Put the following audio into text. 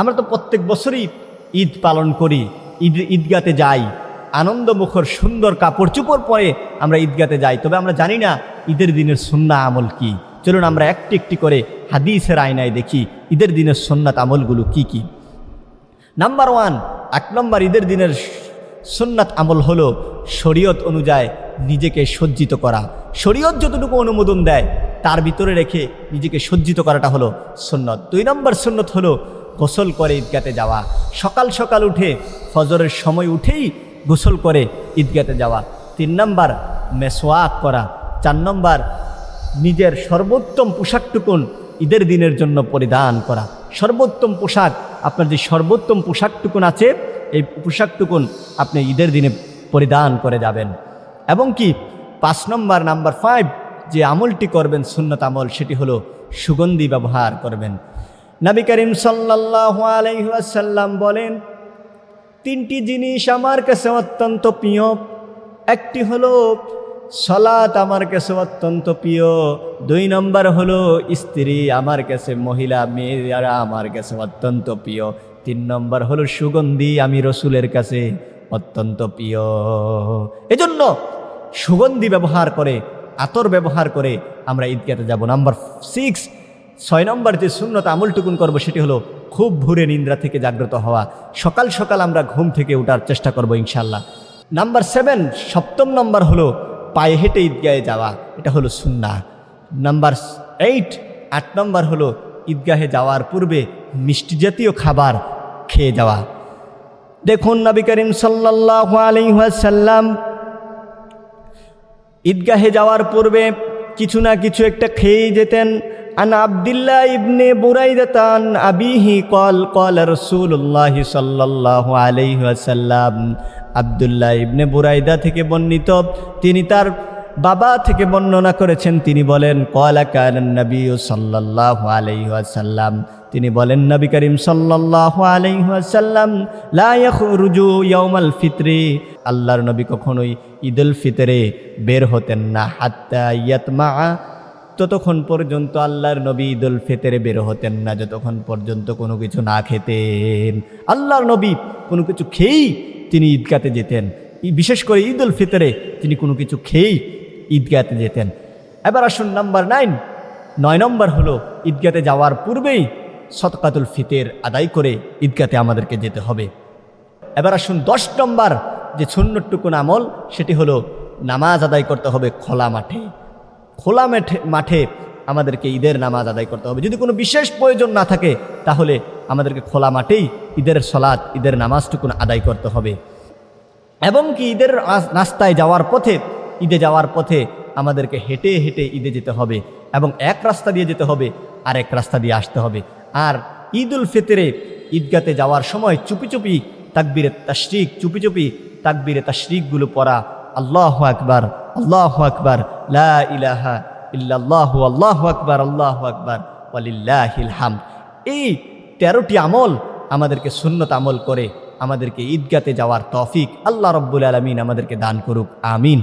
আমরা তো প্রত্যেক বছরই ঈদ পালন করি, ঈদ, ঈদগাতে যাই। আনন্দমুখর সুন্দর কাপড় চুপড় পরে আমরা ঈদগাতে যাই। তবে আমরা জানি না ঈদের দিনের সুন্না আমল কি। চলুন আমরা একটি একটি করে হাদিসের আয়নায় দেখি, ঈদের দিনের সুন্নাত আমলগুলো কি কি। নাম্বার ওয়ান এক নম্বর ঈদের দিনের সুন্নাত আমল হলো শরীয়ত অনুযায়ী নিজেকে সজ্জিত করা। শরীয়ত যতটুকু অনুমোদন দেয়, তার ভিতরে রেখে নিজেকে সজ্জিত করাটা হলো সুন্নত। দুই নম্বর সুন্নত হলো গোসল করে ঈদগাতে যাওয়া। সকাল সকাল উঠে ফজরের সময় উঠেই গোসল করে ঈদগাতে যাওয়া। তিন নম্বর মেসোয়াক করা। চার নম্বর, নিজের সর্বোত্তম পোশাকটুকুন ঈদের দিনের জন্য পরিধান করা। সর্বোত্তম পোশাক, আপনার যে সর্বোত্তম পোশাকটুকুন আছে, এই পোশাকটুকুন আপনি ঈদের দিনে পরিধান করে যাবেন। এবং কি, পাঁচ নম্বর, নাম্বার ফাইভ যে আমলটি করবেন, সুন্নত আমল, সেটি হলো সুগন্ধি ব্যবহার করবেন। নবী করিম সাল্লাহ আলাইসাল্লাম বলেন, তিনটি জিনিস আমার কাছে অত্যন্ত প্রিয়। একটি হলো সলাৎ আমার কাছে অত্যন্ত প্রিয়। দুই নম্বর হলো, স্ত্রী আমার কাছে, মহিলা, মেয়েরা আমার কাছে অত্যন্ত প্রিয়। তিন নম্বর হলো, সুগন্ধি আমি রসুলের কাছে অত্যন্ত প্রিয়। এজন্য সুগন্ধি ব্যবহার করে, আতর ব্যবহার করে আমরা ঈদগাতে যাব। নাম্বার সিক্স ছয় নম্বর যে শূন্যতা আমলটুকুন করব সেটি হলো খুব ভোরে নিদ্রা থেকে জাগ্রত হওয়া। সকাল সকাল আমরা ঘুম থেকে ওঠার চেষ্টা করব ইনশাল্লাহ নাম্বার সেভেন, সপ্তম নম্বর হলো পায়ে হেঁটে ঈদগাহে যাওয়া। এটা হলো সুন্না নাম্বার এইট, আট নম্বর হলো ঈদগাহে যাওয়ার পূর্বে মিষ্টি জাতীয় খাবার খেয়ে যাওয়া। দেখুন নবী করিম সাল্লাহ ঈদগাহে যাওয়ার পূর্বে কিছু না কিছু একটা খেয়েই যেতেন। আন আবদুল্লাহ ইবনে বুরাইদাতান আবিহি কল কল রসুল্লাহ সাল্লাহ আলাইহাসাল্লাম আবদুল্লাহ ইবনে বুরাইদা থেকে বর্ণিত, তিনি তার বাবা থেকে বর্ণনা করেছেন। তিনি বলেন কলা কান নবী সাল্লাহ আলাইহাসাল্লাম তিনি বলেন, নবী করিম সাল্লাহ আলাইহাসাল্লাম লাখরুজু ইয়মাল ফিতরি। আল্লাহর নবী কখনোই ঈদুল ফিতরে বের হতেন না, হাত্তা ইয়াতমা ততক্ষণ পর্যন্ত আল্লাহর নবী ঈদুল ফিতরে বের হতেন না, যতক্ষণ পর্যন্ত কোনো কিছু না খেতেন। আল্লাহর নবী কোনো কিছু খেয়েই তিনি ঈদগাতে যেতেন। বিশেষ করে ঈদুল ফিতরে তিনি কোনো কিছু খেয়েই ঈদগাতে যেতেন। এবার আসুন নাম্বার নাইন। নয় নম্বর হলো, ঈদগাতে যাওয়ার পূর্বেই সতকাতুল ফিতের আদায় করে ঈদগাতে আমাদেরকে যেতে হবে। এবার আসুন দশ নম্বর যে সুন্নটুকুন আমল, সেটি হলো নামাজ আদায় করতে হবে খোলা মাঠে। খোলা মাঠে মাঠে আমাদেরকে ঈদের নামাজ আদায় করতে হবে। যদি কোনো বিশেষ প্রয়োজন না থাকে, তাহলে আমাদেরকে খোলা মাঠেই ঈদের সলাৎ, ঈদের নামাজটুকুন আদায় করতে হবে। এবং কি ঈদের রাস্তায় যাওয়ার পথে, ঈদে যাওয়ার পথে আমাদেরকে হেঁটে হেঁটে ঈদে যেতে হবে এবং এক রাস্তা দিয়ে যেতে হবে আর এক রাস্তা দিয়ে আসতে হবে। আর ঈদ উল ফিতরে ঈদগাতে যাওয়ার সময় চুপি চুপি তাকবিরে তাশরিক, চুপি চুপি তাকবিরে তাশরিকগুলো পড়া আল্লাহ আকবার আল্লাহ আকবার, লা ইলাহা ইল্লাল্লাহু, আল্লাহ আকবার আল্লাহ আকবার, ওয়ালিল্লাহিল এই তেরোটি আমল আমাদেরকে সুন্নত আমল করে আমাদেরকে ঈদগাতে যাওয়ার তফিক আল্লাহ রব্বুল আলমিন আমাদেরকে দান করুক, আমিন।